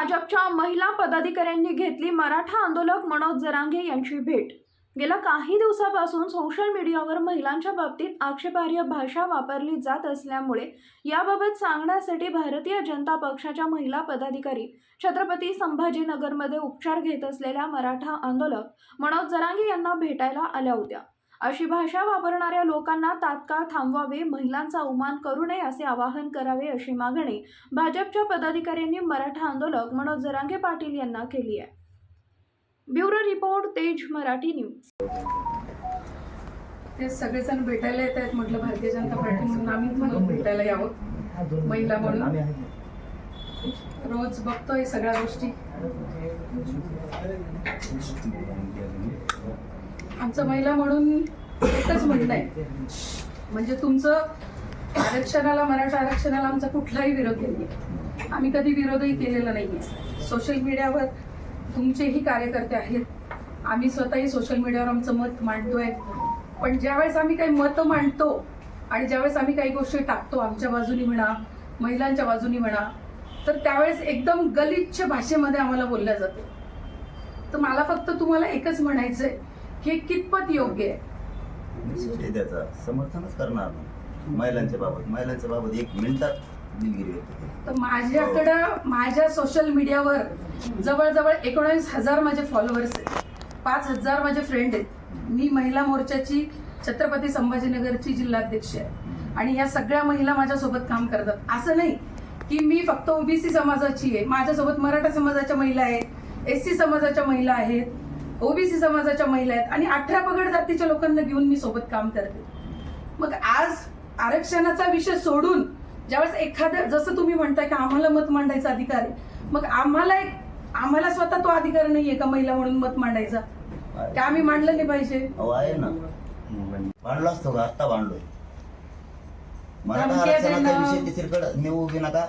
भाजपच्या महिला पदाधिकाऱ्यांनी घेतली मराठा आंदोलक मनोज जरांगे यांची भेट. गेल्या काही दिवसापासून सोशल मीडियावर महिलांच्या बाबतीत आक्षेपार्ह भाषा वापरली जात असल्यामुळे याबाबत सांगण्यासाठी भारतीय जनता पक्षाच्या महिला पदाधिकारी छत्रपती संभाजीनगरमध्ये उपचार घेत असलेल्या मराठा आंदोलक मनोज जरांगे यांना भेटायला आल्या होत्या. अशी भाषा वापरणाऱ्या लोकांना तात्काळ थांबवावे महिलांचा अवमान करू नये असे आवाहन करावे अशी मागणी भाजपच्या पदाधिकाऱ्यांनी मराठा आंदोलक मनोज जरांगे पाटील यांना केली आहे. ब्युरो रिपोर्ट तेज मराठी न्यूज. ते सगळेजण भेटायला येत आहेत म्हटलं भारतीय जनता पार्टी म्हणून. आम्ही तुम्हाला भेटायला यावं महिला म्हणून. रोज बघतोय सगळ्या गोष्टी. आमचं महिला म्हणून एकच म्हणणं आहे. म्हणजे तुमचं आरक्षणाला मराठा आरक्षणाला आमचा कुठलाही विरोध नाही आम्ही कधी विरोधही केलेला नाही सोशल मीडियावर तुमचेही कार्यकर्ते आहेत. आम्ही स्वतःही सोशल मीडियावर आमचं मत मांडतोय. पण ज्यावेळेस आम्ही काही मतं मांडतो आणि ज्यावेळेस आम्ही काही गोष्टी टाकतो आमच्या बाजूनी म्हणा महिलांच्या बाजूनी म्हणा तर त्यावेळेस एकदम गलिच्छ भाषेमध्ये आम्हाला बोलल्या जातं. तर मला फक्त तुम्हाला एकच म्हणायचं आहे हे कितपत योग्य आहे? त्याचा समर्थनच करणार नाही. महिलांच्या बाबत महिलांच्या बाबत एक मिनिटात दिलगिरी व्यक्त केली. तर माझ्याकडं माझ्या सोशल मीडियावर जवळजवळ एकोणावीस हजार माझे फॉलोअर्स आहेत. पाच हजार माझे फ्रेंड आहेत. मी महिला मोर्चाची छत्रपती संभाजीनगरची जिल्हाध्यक्ष आहे. आणि ह्या सगळ्या महिला माझ्यासोबत काम करतात. असं नाही की मी फक्त ओबीसी समाजाची आहे. माझ्यासोबत मराठा समाजाच्या महिला आहेत एस सी समाजाच्या महिला आहेत ओबीसी समाजाच्या महिला आहेत आणि अठरा पगड जातीच्या लोकांना घेऊन मी सोबत काम करते. मग आज आरक्षणाचा विषय सोडून ज्यावेळेस एखाद्या जसं तुम्ही म्हणताय की आम्हाला मत मांडायचा अधिकार आहे मग आम्हाला एक आम्हाला स्वतः तो अधिकार नाहीये का महिला म्हणून मत मांडायचा? की आम्ही मांडलं नाही पाहिजे? अहो आहे ना. भांडलो असतो का आत्ता भांडलोय मराठा धमक्या आरक्षणाचा देणं. विषय तिसरीकडे नेऊ उभी नका.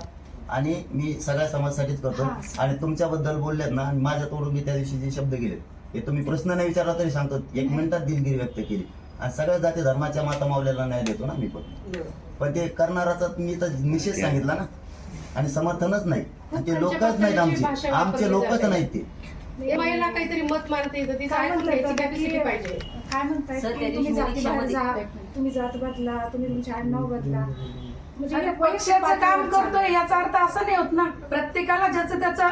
आणि मी सगळ्या समाजासाठीच करतो. आणि तुमच्याबद्दल बोललेत ना आणि माझ्या तोडून मी त्या दिवशी जे शब्द गेले. हे तुम्ही प्रश्न नाही विचारला तरी सांगतो एक मिनिटात दिलगिरी व्यक्त केली. आणि सगळ्या जाती धर्माच्या माता मावल्याला न्याय देतो ना मी पण. पण ते करणाराचा मी तर निषेध सांगितला ना. आणि समर्थनच नाही. आणि ते लोकच नाहीत आमचे. आमचे लोकच नाहीत ते. महिला काहीतरी मत मारते पाहिजे. काय म्हणताय? तुम्ही जात बदला. तुम्ही तुमचे आडनाव बदला. म्हणजे अरे हे पक्षाचं काम करतोय याचा अर्थ असा नाही होत ना. प्रत्येकाला ज्याचं त्याचं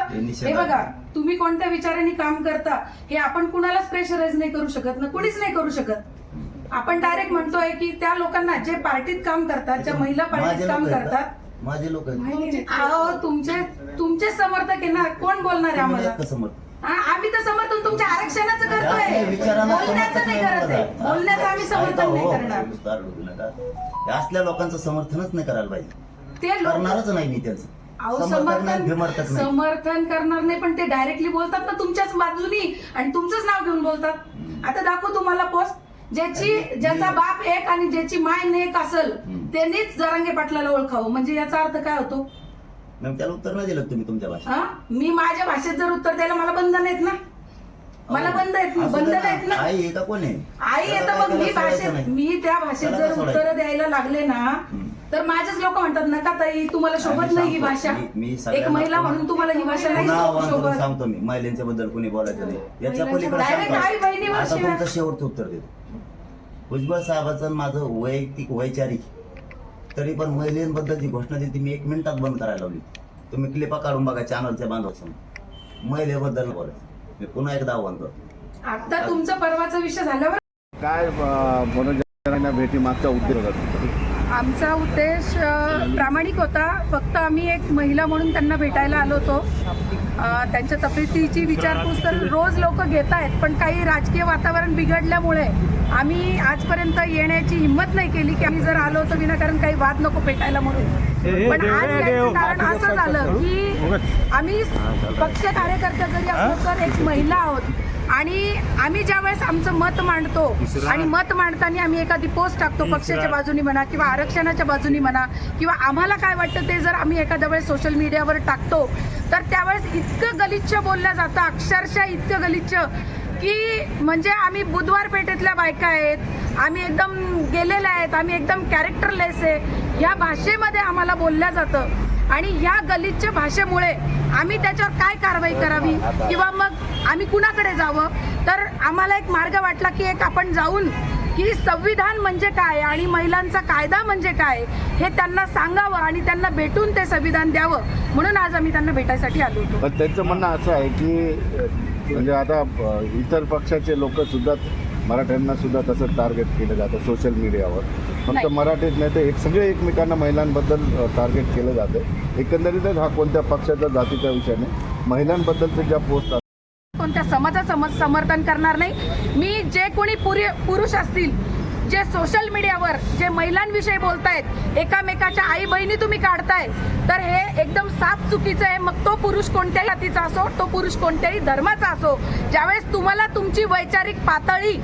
हे बघा. तुम्ही कोणत्या विचाराने काम करता हे आपण कुणालाच प्रेशराईज नाही करू शकत ना. कुणीच नाही करू शकत. आपण डायरेक्ट म्हणतोय की त्या लोकांना जे पार्टीत काम करतात ज्या महिला पार्टीत काम करतात? माझे लोक तुमचे तुमचे समर्थक आहे ना. कोण बोलणार आहे आम्हाला? हा, आम्ही तर समर्थन तुमच्या आरक्षणाचं करतोय. बोलण्याचं नाही करत आहे. बोलण्याचं आम्ही ऐका समर्थन नाही हो, करणार. हे असल्या लोकांचं समर्थनच नाही करायला पाहिजे. ते करणारच नाही मी त्यांचं. समर्थन समर्थन करणार नाही पण ते डायरेक्टली बोलतात ना तुमच्याच बाजूनी आणि तुमचंच नाव घेऊन बोलतात. आता दाखवू तुम्हाला पोस्ट ज्याची ज्याचा बाप एक आणि ज्याची माय एक असेल. त्यांनीच जरांगे पाटलाला ओळखावं. म्हणजे याचा अर्थ काय होतो? मग त्याला उत्तर नाही दिलं तुम्ही तुमच्या भाषेत हा मी माझ्या भाषेत जर उत्तर द्यायला मला बंधन आहेत ना मला बंद आहेत असू दे बंधन ना. आहेत ना आई आहे का कोण आहे आई त्याला येतं काय मग मी त्याला सोडायचं भाषेत नाही. मी त्या भाषेत त्याला जर काय सोडायचं? उत्तर द्यायला लागले ना. तर माझेच लोक म्हणतात नका ताई तुम्हाला शोभत नाही ही सांगतो, भाषा मी- मी एक सगळ्यांना महिला म्हणून तुम्हाला ही भाषा नाही पुन्हा आव्हान करून शोभत सांगतो मी महिलांच्या बद्दल कोणी बोलायचं नाही याच्या पलीकडे direct आई सांगतो. बहिणीवर आता शिव्या. तुमचं शेवटचं उत्तर देतो भुजबळ साहेबाचं आणि माझं वैयक्तिक वैचारिक तरी पण महिलांबद्दल जी घोषणा दिली ती मी एक मिनिटात बंद करायला लावली. तुम्ही क्लिपा काढून बघा चॅनलच्या बांधवासमोर महिलेबद्दल बोलायचं मी पुन्हा एकदा आव्हान करतो. आता तुमचा परवाचा विषय झाल्यावर काय मनोरंजनाच्या भेटी मागचा तुमचा? आमचा उद्देश प्रामाणिक होता. फक्त आम्ही एक महिला म्हणून त्यांना भेटायला आलो होतो. त्यांच्या तब्येतीची विचारपूस तर रोज लोक घेत आहेत पण काही राजकीय वातावरण बिघडल्यामुळे आम्ही आजपर्यंत येण्याची हिंमत नाही केली की आम्ही जर आलो तर विनाकारण काही वाद नको पेटायला म्हणून. पण आज याचं कारण असं झालं की आम्ही पक्ष कार्यकर्ते जरी असलो तर एक महिला आहोत. आणि आम्ही ज्यावेळेस आमचं मत मांडतो आणि मत मांडताना आम्ही एखादी पोस्ट टाकतो पक्षाच्या बाजूनी म्हणा किंवा आरक्षणाच्या बाजूनी म्हणा किंवा आम्हाला काय वाटतं ते जर आम्ही एखाद्या वेळेस सोशल मीडियावर टाकतो तर त्यावेळेस इतकं गलिच्छ बोललं जातं अक्षरशः इतकं गलिच्छ. की म्हणजे आम्ही बुधवार पेठेतल्या बायका आहेत आम्ही एकदम गेलेल्या आहेत आम्ही एकदम कॅरेक्टरलेस आहे. ह्या भाषेमध्ये आम्हाला बोलल्या जातं. आणि ह्या गलितच्या भाषेमुळे आम्ही त्याच्यावर काय कारवाई करावी? किंवा मग आम्ही कुणाकडे जावं? तर आम्हाला एक मार्ग वाटला की एक आपण जाऊन की संविधान म्हणजे काय आणि महिलांचा कायदा म्हणजे काय हे त्यांना सांगावं आणि त्यांना भेटून ते संविधान द्यावं. म्हणून आज आम्ही त्यांना भेटायसाठी आलो होतो. त्यांचं म्हणणं असं आहे की म्हणजे आता इतर पक्षाचे लोक सुद्धा मराठ्यांना सुद्धा तसं टार्गेट केलं जातं सोशल मीडियावर फक्त नाही. मराठीच नाही तर एक सगळे एकमेकांना महिलांबद्दल टार्गेट केलं जातं. एकंदरीतच हा कोणत्या पक्षाचा जातीचा विषय नाही. महिलांबद्दलचे ज्या पोस्ट कोणत्या समाजाचं समज समर्थन करणार नाही. मी जे कोणी पुरे पुरुष असतील जे सोशल मीडियावर जे महिलांविषयी बोलतायत एकामेकाच्या आई बहिणी तुम्ही काढताय तर हे एकदम साफ चुकीचं आहे. मग तो पुरुष कोणत्याही जातीचा असो तो पुरुष कोणत्याही धर्माचा असो ज्यावेळेस तुम्हाला तुमची वैचारिक पातळी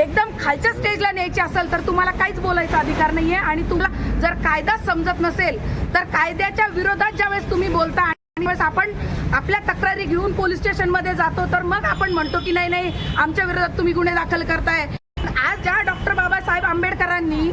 एकदम खालच्या स्टेजला न्यायची असेल तर तुम्हाला काहीच बोलायचा अधिकार नाहीये. आणि तुम्हाला जर कायदा समजत नसेल तर कायद्याच्या विरोधात ज्यावेळेस तुम्ही बोलता आणि वेळेस आपण आपल्या तक्रारी घेऊन पोलीस स्टेशनमध्ये जातो तर मग आपण म्हणतो की नाही नाही आमच्या विरोधात तुम्ही गुन्हे दाखल करताय. आज ज्या डॉक्टर बाबासाहेब आंबेडकरांनी